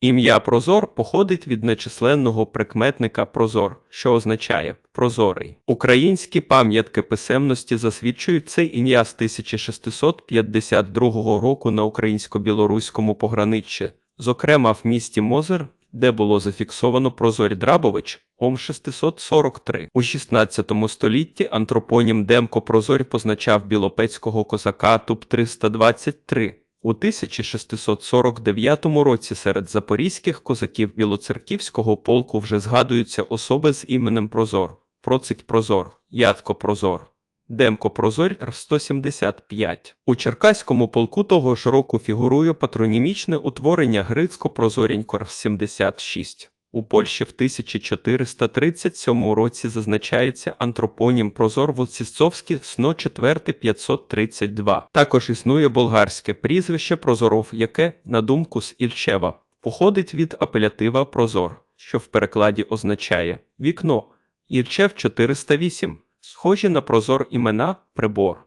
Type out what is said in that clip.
Ім'я Прозор походить від нечисленного прикметника прозор, що означає прозорий. Українські пам'ятки писемності засвідчують це ім'я з 1652 року на українсько-білоруському пограниччі, зокрема в місті Мозир, де було зафіксовано Прозорь Драбович, Ом 643. У 16 столітті антропонім Демко Прозорь позначав білопецького козака Туп 323. У 1649 році серед запорізьких козаків Білоцерківського полку вже згадуються особи з іменем Прозор, Процить Прозор, Ядко Прозор. Демко Прозорь Р-175. У Черкаському полку того ж року фігурує патронімічне утворення Грицько Прозорінько Р-76. У Польщі в 1437 році зазначається антропонім Прозор Воцісцовський сно 4 532. Також існує болгарське прізвище Прозоров, яке, на думку з Ільчева, походить від апелятива Прозор, що в перекладі означає вікно. Ільчев 408. Схожі на прозор імена прибор.